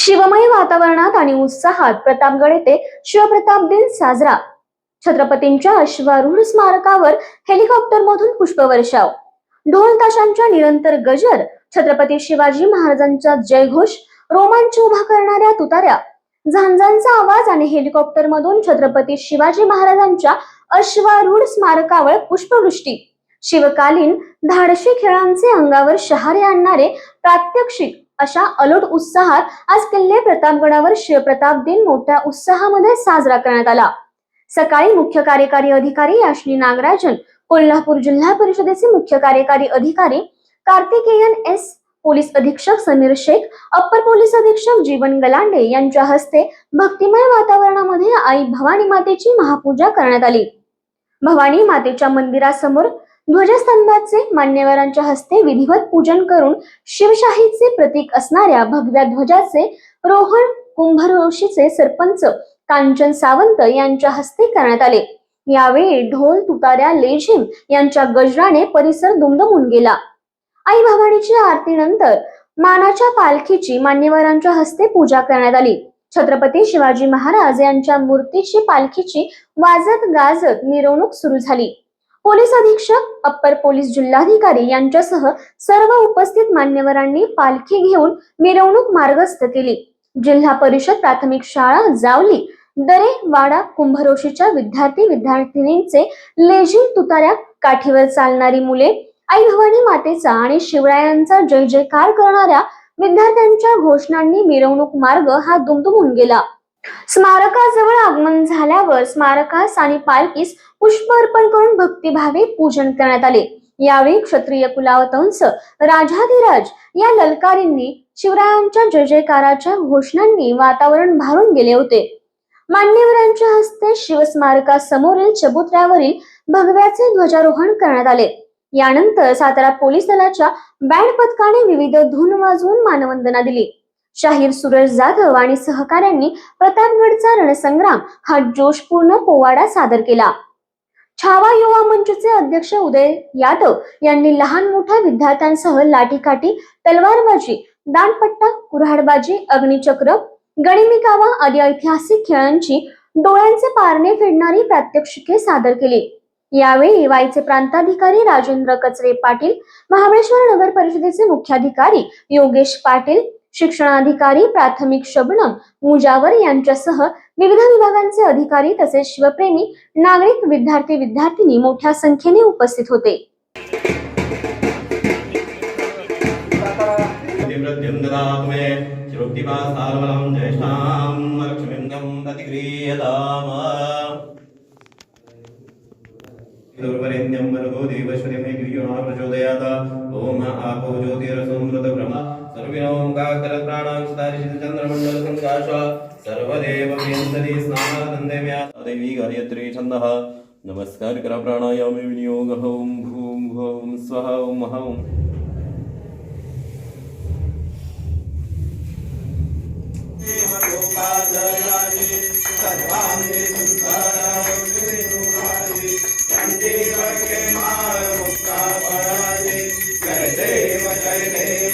शिवमय वातावरणात आणि उत्साहात प्रतापगड येथे शिवप्रताप दिन साजरा. छत्रपतींच्या अश्वारूढ स्मारकावर हेलिकॉप्टर मधून पुष्पवर्षाव. ढोल ताशांच्या निरंतर गजर छत्रपती शिवाजी महाराजांचा जयघोष रोमांच उभा करणाऱ्या तुताऱ्या. झांजांचा आवाज आणि हेलिकॉप्टर मधून छत्रपती शिवाजी महाराजांच्या अश्वारूढ स्मारकावर पुष्पवृष्टी. शिवकालीन धाडशी खेळांचे अंगावर शहारे आणणारे प्रात्यक्षिक अशा अलोट उत्साहात आज किल्ले प्रतापगडावर शिवप्रताप दिन मोठ्या उत्साहामध्ये साजरा करण्यात आला. सकाळी मुख्य कार्यकारी अधिकारी याश्नी नागराजन कोल्हापूर जिल्हा परिषदेचे मुख्य कार्यकारी अधिकारी कार्तिकेयन एस पोलीस अधीक्षक समीर शेख अप्पर पोलीस अधीक्षक जीवन गलांडे यांच्या हस्ते भक्तिमय वातावरणामध्ये आई भवानी मातेची महापूजा करण्यात आली. भवानी मातेच्या मंदिरासमोर ध्वजस्तंभाचे मान्यवरांच्या हस्ते विधिवत पूजन करून शिवशाहीचे प्रतीक असणाऱ्या भगव्या ध्वजाचे रोहन कुंभरोशीचे सरपंच कांचन सावंत यांच्या हस्ते करण्यात आले. यावेळी ढोल तुताऱ्या लेझिम यांच्या गजराने परिसर दुमदमून गेला. आई भवानीची आरतीनंतर मानाच्या पालखीची मान्यवरांच्या हस्ते पूजा करण्यात आली. छत्रपती शिवाजी महाराज यांच्या मूर्तीची पालखीची वाजत गाजत मिरवणूक सुरू झाली. पोलीस अधीक्षक अप्पर पोलीस जिल्हाधिकारी यांच्यासह सर्व उपस्थित मान्यवरांनी पालखी घेऊन मिरवणूक मार्गस्थ केली. जिल्हा परिषद प्राथमिक शाळा जावली. दरे वाडा कुंभरोशीच्या विद्यार्थी विद्यार्थिनींचे लेझी तुताऱ्या काठीवर चालणारी मुले आई भवानी मातेचा आणि शिवरायांचा जय जयकार करणाऱ्या विद्यार्थ्यांच्या घोषणांनी मिरवणूक मार्ग हा दुमदुमून गेला. स्मारकाजवळ आगमन झाल्यावर स्मारकास आणि पालखीस पुष्प अर्पण करून भक्तिभावे पूजन करण्यात आले. यावेळी क्षत्रिय कुलावतंस राजाधिराज या ललकारींनी शिवरायांच्या जय जयकाराच्या घोषणांनी वातावरण भारून गेले होते. मान्यवरांच्या हस्ते शिवस्मारकासमोरील चबुतऱ्यावरील भगव्याचे ध्वजारोहण करण्यात आले. यानंतर सातारा पोलीस दलाच्या बँड पथकाने विविध धून वाजवून मानवंदना दिली. शाहीर सुरेश जाधव आणि सहकाऱ्यांनी प्रतापगडचा रणसंग्राम हा जोशपूर्ण पोवाडा सादर केला. छावा युवा मंचचे अध्यक्ष उदय यादव यांनी लहान मोठ्या विद्यार्थ्यांसह लाठीकाठी तलवारबाजी दानपट्टा कुऱ्हाडबाजी अग्निचक्र गणिमिकावा आदी ऐतिहासिक खेळांची डोळ्यांचे पारणे फेडणारी प्रात्यक्षिके सादर केली. यावेळी वाईचे प्रांताधिकारी राजेंद्र कचरे पाटील महाबळेश्वर नगर परिषदेचे मुख्याधिकारी योगेश पाटील शिक्षणाधिकारी प्राथमिक शबनम मुजावर यांच्यासह विविध विभागांचे अधिकारी तसेच शिवप्रेमी नागरिक विद्यार्थी विद्यार्थिनी मोठ्या संख्येने उपस्थित होते. प्रतिवृद्धिं ददातु मे चिरोक्तिपासारबलं दुर्वरेण्यं भर्गो देवश्वरिमे धियो प्रचोदयात्। ओम आपो ज्योतिरसंवृतब्रह्म। सर्विनोङ्काकरप्राणां चन्द्रमण्डलसङ्काश सर्वदेव विन्दति स्नानानन्देम्या दैवी गायत्री छन्दः। नमस्कार करा प्राणायामे विनियोगः। ॐ भूं भुवं स्वः। ॐ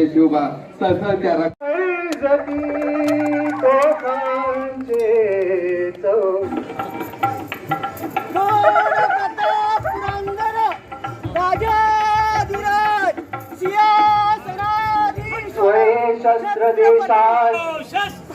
जय शिवबा सळसळत्या शस्त्र देशात